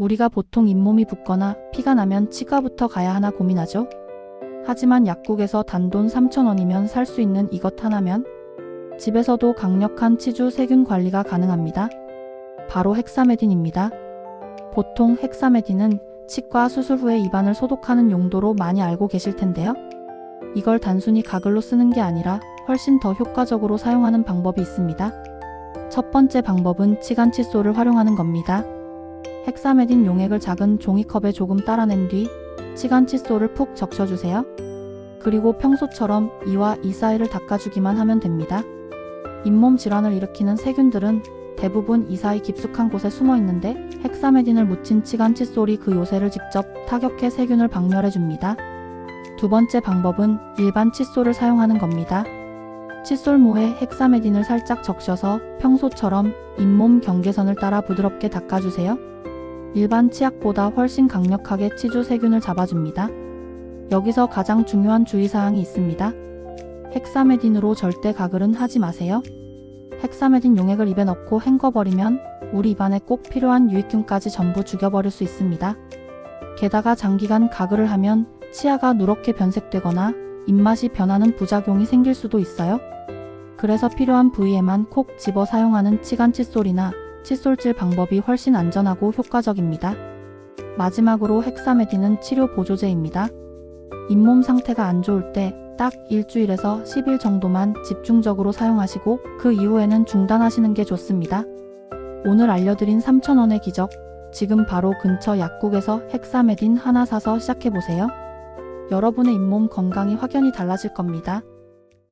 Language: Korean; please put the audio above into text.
우리가 보통 잇몸이 붓거나 피가 나면 치과부터 가야 하나 고민하죠. 하지만 약국에서 단돈 3,000원이면 살 수 있는 이것 하나면 집에서도 강력한 치주 세균 관리가 가능합니다. 바로 헥사메딘입니다. 보통 헥사메딘은 치과 수술 후에 입안을 소독하는 용도로 많이 알고 계실 텐데요. 이걸 단순히 가글로 쓰는 게 아니라 훨씬 더 효과적으로 사용하는 방법이 있습니다. 첫 번째 방법은 치간 칫솔을 활용하는 겁니다. 헥사메딘 용액을 작은 종이컵에 조금 따라낸 뒤 치간 칫솔을 푹 적셔주세요. 그리고 평소처럼 이와 이 사이를 닦아주기만 하면 됩니다. 잇몸 질환을 일으키는 세균들은 대부분 이 사이 깊숙한 곳에 숨어 있는데 헥사메딘을 묻힌 치간 칫솔이 그 요새를 직접 타격해 세균을 박멸해 줍니다. 두 번째 방법은 일반 칫솔을 사용하는 겁니다. 칫솔모에 헥사메딘을 살짝 적셔서 평소처럼 잇몸 경계선을 따라 부드럽게 닦아주세요. 일반 치약보다 훨씬 강력하게 치주 세균을 잡아줍니다. 여기서 가장 중요한 주의사항이 있습니다. 헥사메딘으로 절대 가글은 하지 마세요. 헥사메딘 용액을 입에 넣고 헹궈버리면 우리 입안에 꼭 필요한 유익균까지 전부 죽여버릴 수 있습니다. 게다가 장기간 가글을 하면 치아가 누렇게 변색되거나 입맛이 변하는 부작용이 생길 수도 있어요. 그래서 필요한 부위에만 콕 집어 사용하는 치간 칫솔이나 칫솔질 방법이 훨씬 안전하고 효과적입니다. 마지막으로 헥사메딘은 치료 보조제입니다. 잇몸 상태가 안 좋을 때 딱 일주일에서 10일 정도만 집중적으로 사용하시고 그 이후에는 중단하시는 게 좋습니다. 오늘 알려드린 3,000원의 기적, 지금 바로 근처 약국에서 헥사메딘 하나 사서 시작해보세요. 여러분의 잇몸 건강이 확연히 달라질 겁니다.